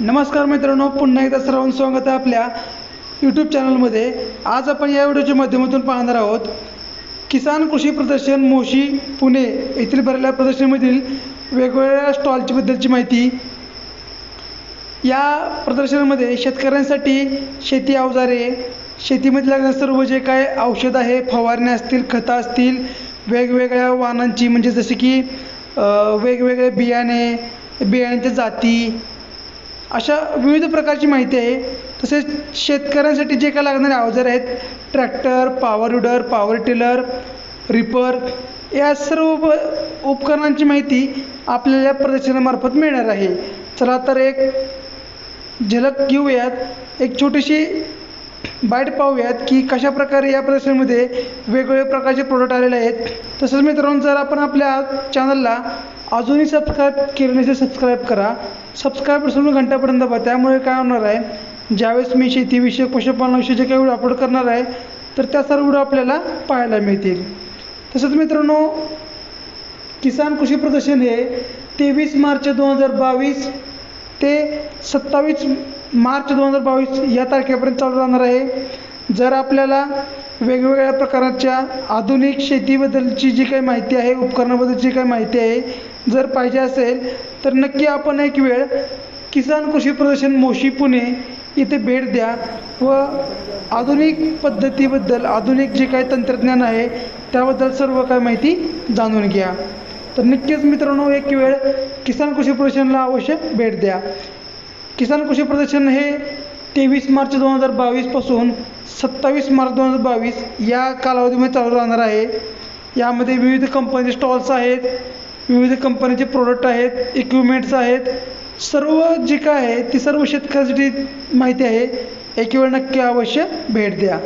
नमस्कार मित्रांनो पुन्हा एकदा सर्वांचं स्वागत आहे आपल्या यूट्यूब चॅनलमध्ये आज आपण या व्हिडिओच्या माध्यमातून पाहणार आहोत किसान कृषी प्रदर्शन मोशी पुणे येथील भरलेल्या प्रदर्शनामधील वेगवेगळ्या स्टॉलची बद्दलची माहिती. या प्रदर्शनामध्ये शेतकऱ्यांसाठी शेती अवजारे शेतीमध्ये लागणारे सर्व जे काय औषध आहे फवारण्या असतील खतं असतील वेगवेगळ्या वाहनांची म्हणजे जसे की वेगवेगळे बियाणे बियाण्यांच्या जाती अशा विविध प्रकारची माहिती आहे. तसेच शेतकऱ्यांसाठी जे काय लागणारे अवजार आहेत tractor power weeder power tiller reaper या सर्व उप उपकरणांची माहिती आपल्याला प्रदर्शनामार्फत मिळणार आहे. चला तर एक झलक घेऊयात. एक छोटीशी बाईट पाहूयात की कशा प्रकारे या प्रदर्शनामध्ये वेगवेगळ्या प्रकारचे प्रोडक्ट आलेले आहेत. तसंच मित्रांनो जर आपण आपल्या चॅनलला अजूनही सबस्क्राईब केलं नसेल सबस्क्राईब करा. सबस्क्राईब सोडून घंटापर्यंत दाबा त्यामुळे काय होणार आहे ज्यावेळेस मी शेतीविषयक पशुपालनाविषयी जे काही व्हिडिओ अपलोड करणार आहे तर त्या सर्व व्हिडिओ आपल्याला पाहायला मिळतील. तसंच मित्रांनो किसान कृषी प्रदर्शन हे तेवीस मार्च दोन हजार बावीस ते सत्तावीस मार्च दोन हजार बावीस या तारखेपर्यंत चालू राहणार आहे. जर आपल्याला वेगवेगळ्या प्रकारच्या आधुनिक शेतीबद्दलची जी काही माहिती आहे उपकरणाबद्दलची काही माहिती आहे जर पाहिजे असेल तर नक्की आपण एक वेळ किसान कृषी प्रदर्शन मोशी पुणे इथे भेट द्या व आधुनिक पद्धतीबद्दल आधुनिक जे काही तंत्रज्ञान आहे त्याबद्दल सर्व काही माहिती जाणून घ्या. तर नक्कीच मित्रांनो एक वेळ किसान कृषी प्रदर्शनला अवश्य भेट द्या. किसान कृषी प्रदर्शन हे तेवीस मार्च दोन हजार बावीसपासून सत्तावीस मार्च दोन हजार बावीस या कालावधीमध्ये चालू राहणार आहे. यामध्ये विविध कंपनीचे स्टॉल्स आहेत. विविध कंपनीचे प्रोडक्ट आहेत इक्विपमेंट्स आहेत सर्व जे काय आहे ती सर्व शेतकऱ्यासाठी माहिती आहे. एक वेळ नक्की अवश्य भेट द्या.